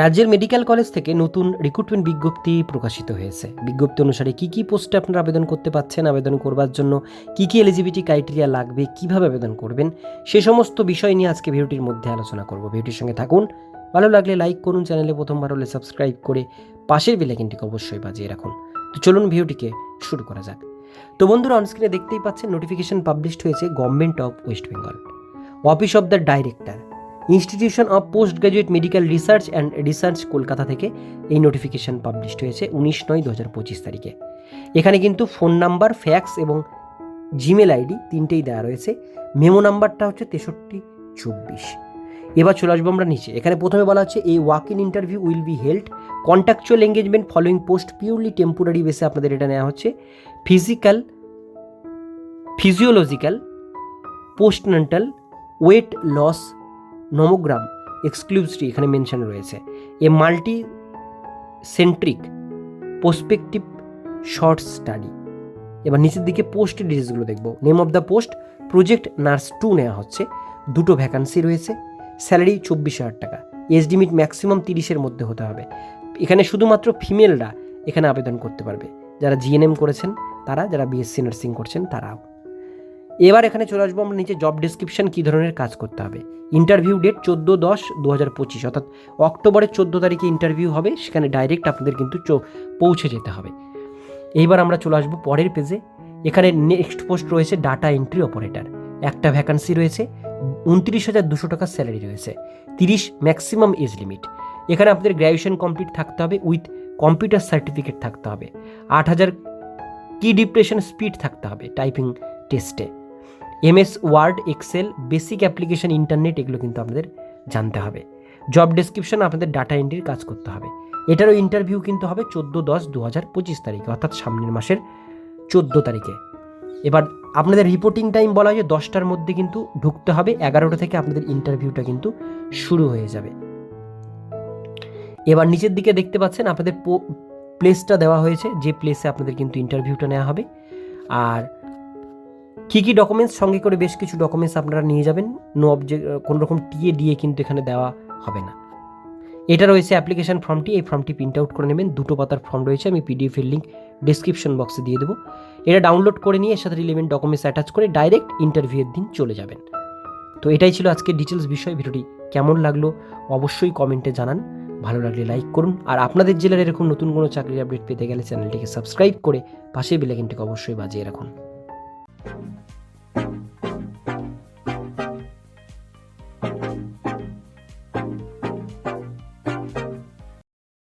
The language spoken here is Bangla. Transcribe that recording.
রাজ্যের মেডিকেল কলেজ থেকে নতুন রিক্রুটমেন্ট বিজ্ঞপ্তি প্রকাশিত হয়েছে। বিজ্ঞপ্তি অনুসারে কি কি পোস্টে আপনারা আবেদন করতে পাচ্ছেন, আবেদন করবার জন্য কি কি এলিজিবিলিটি ক্রাইটেরিয়া লাগবে, কীভাবে আবেদন করবেন, সে সমস্ত বিষয় নিয়ে আজকে ভিডিওটির মধ্যে আলোচনা করব। ভিডিওটির সঙ্গে থাকুন। ভালো লাগলে লাইক করুন, চ্যানেলে প্রথমবার হলে সাবস্ক্রাইব করে পাশের বেলাইকিনটিকে অবশ্যই বাজিয়ে রাখুন। তো চলুন ভিডিওটিকে শুরু করা যাক। তো বন্ধুরা অনস্ক্রিনে দেখতেই পাচ্ছেন নোটিফিকেশন পাবলিশড হয়েছে government of West Bengal office of the director institution of post graduate medical research and research Kolkata থেকে এই নোটিফিকেশন পাবলিশড হয়েছে উনিশ নয় দু হাজার পঁচিশ তারিখে। এখানে কিন্তু ফোন নাম্বার, ফ্যাক্স এবং জিমেল আইডি তিনটেই দেওয়া রয়েছে। মেমো নাম্বারটা হচ্ছে তেষট্টি চব্বিশ। এবার চলে আসব আমরা নিচে। এখানে প্রথমে বলা হচ্ছে, এই walk in interview will be held contractual engagement following post purely temporary বেসে আপনাদের এটা নেওয়া হচ্ছে। Physical physiological postnatal weight loss nomogram exclusively এখানে মেনশন রয়েছে। A multi centric prospective short study এবার নিচের দিকে পোস্ট ডিটেলসগুলো দেখব। Name of the post project nurse two নেওয়া হচ্ছে। দুটো ভ্যাকান্সি রয়েছে। স্যালারি চব্বিশ হাজার টাকা। এজ লিমিট ম্যাক্সিমাম তিরিশের মধ্যে হতে হবে। এখানে শুধুমাত্র ফিমেলরা এখানে আবেদন করতে পারবে। যারা জিএনএম করেছেন, তারা, যারা বিএসসি নার্সিং করছেন, তারাও। এবার এখানে চলে আসব আমরা নিচে জব ডেসক্রিপশন কী ধরনের কাজ করতে হবে। ইন্টারভিউ ডেট চোদ্দ দশ দু হাজার পঁচিশ, অর্থাৎ অক্টোবরের চোদ্দ তারিখে ইন্টারভিউ হবে, সেখানে ডাইরেক্ট আপনাদের কিন্তু পৌঁছে যেতে হবে। এইবার আমরা চলে আসব পরের পেজে এখানে নেক্সট পোস্ট রয়েছে ডাটা এন্ট্রি অপারেটর একটা ভ্যাকান্সি রয়েছে, উনত্রিশ হাজার দুশো টাকার স্যালারি রয়েছে, তিরিশ ম্যাক্সিমাম এজ লিমিট এখানে আপনাদের গ্র্যাজুয়েশন কমপ্লিট থাকতে হবে উইথ কম্পিউটার সার্টিফিকেট থাকতে হবে। আট হাজার কি ডিপ্রেশন স্পিড থাকতে হবে টাইপিং টেস্টে MS Word, Excel, basic application, internet এগুলো কিন্তু আপনাদের জানতে হবে। জব ডেসক্রিপশন আপনাদের ডাটা এন্ট্রির কাজ করতে হবে। এটারও ইন্টারভিউ কিন্তু হবে চোদ্দ দশ দু হাজার পঁচিশ তারিখে, অর্থাৎ সামনের মাসের চোদ্দ তারিখে। এবার আপনাদের রিপোর্টিং টাইম বলা হয় দশটার মধ্যে কিন্তু ঢুকতে হবে, এগারোটা থেকে আপনাদের ইন্টারভিউটা কিন্তু শুরু হয়ে যাবে। এবার নিচের দিকে দেখতে পাচ্ছেন আপনাদের প্লেসটা দেওয়া হয়েছে, যে প্লেসে আপনাদের কিন্তু ইন্টারভিউটা নেওয়া হবে। আর কী কী ডকুমেন্টস সঙ্গে করে বেশ কিছু ডকুমেন্টস আপনারা নিয়ে যাবেন। নো অবজেক্ট কোনো রকম টিএ দিয়ে কিন্তু এখানে দেওয়া হবে না। এটা রয়েছে অ্যাপ্লিকেশান ফর্মটি এই ফর্মটি প্রিন্ট আউট করে নেবেন। দুটো পাতার ফর্ম রয়েছে। আমি পিডিএফের লিঙ্ক ডিসক্রিপশন বক্সে দিয়ে দেবো। এটা ডাউনলোড করে নিয়ে এর সাথে রিলেভেন্ট ডকুমেন্টস অ্যাটাচ করে ডাইরেক্ট ইন্টারভিউয়ের দিন চলে যাবেন। তো এটাই ছিল আজকের ডিটেলস বিষয়। ভিডিওটি কেমন লাগল অবশ্যই কমেন্টে জানান। ভালো লাগলে লাইক করুন। আর আপনাদের জেলার এরকম নতুন কোনো চাকরির আপডেট পেতে গেলে চ্যানেলটিকে সাবস্ক্রাইব করে পাশে বেলাইকনটিকে অবশ্যই বাজিয়ে রাখুন।